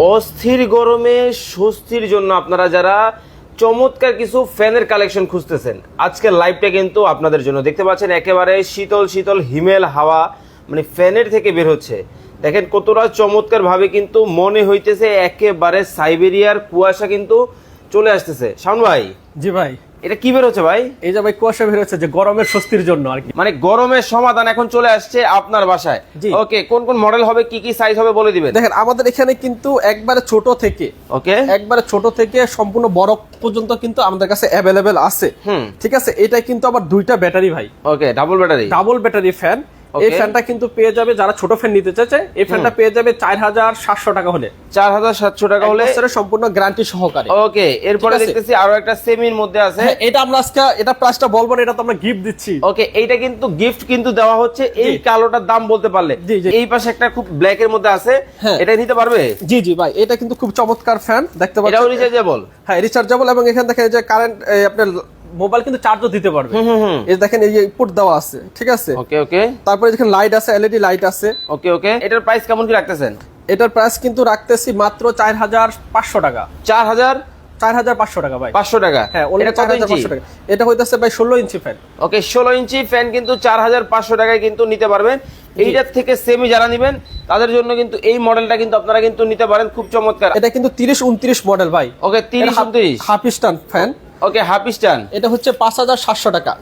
অস্থির গরমে স্বস্তির জন্য আপনারা যারা চমৎকার কিছু ফ্যানের কালেকশন খুঁজতেছেন আজকের লাইভটা কিন্তু আপনাদের জন্য। দেখতে পাচ্ছেন একেবারে শীতল শীতল, হিমেল হাওয়া মানে ফ্যানের থেকে বের হচ্ছে। দেখেন কতটা চমৎকারভাবে কিন্তু মনে হইতেছে একেবারে সাইবেরিয়ার কুয়াশা কিন্তু চলে আসতেছে। শাওন ভাই জি ভাই। এটা কি বের হচ্ছে ভাই? এই যে ভাই কুয়াশা বের হচ্ছে যে গরমের স্বস্তির জন্য আর কি। মানে গরমের সমাধান এখন চলে আসছে আপনার বাসায়। ওকে কোন কোন মডেল হবে কি কি সাইজ হবে বলে দিবেন? দেখেন আমাদের এখানে কিন্তু একবারে ছোট থেকে ওকে। একবারে ছোট থেকে সম্পূর্ণ বড় পর্যন্ত কিন্তু আমাদের কাছে অ্যাভেলেবেল আছে। হুম। ঠিক আছে? এটা কিন্তু আবার দুইটা ব্যাটারি ভাই। Okay double battery double battery fan এই. ফ্যানটা কিন্তু পেয়ে যাবে যারা ছোট ফ্যান নিতে চাইছে এই ফ্যানটা পেয়ে যাবে চার হাজার সাতশো টাকা হলে। চার হাজার সাতশো টাকা হলে সম্পূর্ণ গ্যারান্টি সহকারে। ওকে এরপরে দেখতেছি আরও একটা সেমির মধ্যে আছে। হ্যাঁ, এটা আমরা আজকে এটা প্রাইসটা বলব না এটা তো আমরা গিফট দিচ্ছি। ওকে এইটা কিন্তু গিফট কিন্তু দেওয়া হচ্ছে এই কালোটার দাম বলতে পারলে। এই পাশে একটা খুব ব্ল্যাক এর মধ্যে আছে হ্যাঁ। এটা নিতে পারবে? জি জি ভাই এটা কিন্তু খুব চমৎকার ফ্যান দেখতে পাচ্ছেন? রিচার্জেবল হ্যাঁ রিচার্জেবল এবং এখানে দেখেন যে কারেন্ট আপনার মোবাইল কিন্তু চার্জও দিতে পারবে। এই দেখেন এই যে ইনপুট দেওয়া আছে ঠিক আছে? ওকে ওকে। তারপরে দেখেন লাইট আছে এলইডি লাইট আছে। ওকে ওকে। এটার প্রাইস কেমন কি রাখতেছেন? এটার প্রাইস কিন্তু রাখতেছি মাত্র চার হাজার পাঁচশো টাকা। চার হাজার? চার হাজার পাঁচশো টাকা ভাই। পাঁচশো টাকা। হ্যাঁ এটা কত ইঞ্চি? এটা হইতেছে ভাই ষোলো ইঞ্চি ফ্যান ওকে ষোলো ইঞ্চি ফ্যান কিন্তু চার হাজার পাঁচশো টাকায় কিন্তু নিতে পারবেন। এইটার থেকে সেমি যারা নিবেন তাদের জন্য কিন্তু এই মডেলটা কিন্তু আপনারা কিন্তু নিতে পারেন। খুব চমৎকার। এটা কিন্তু তিরিশ উনত্রিশ মডেল ভাই। ওকে তিরিশ উনত্রিশ। Half stand fan okay half stand এটা হচ্ছে পাঁচ হাজার সাতশো টাকা।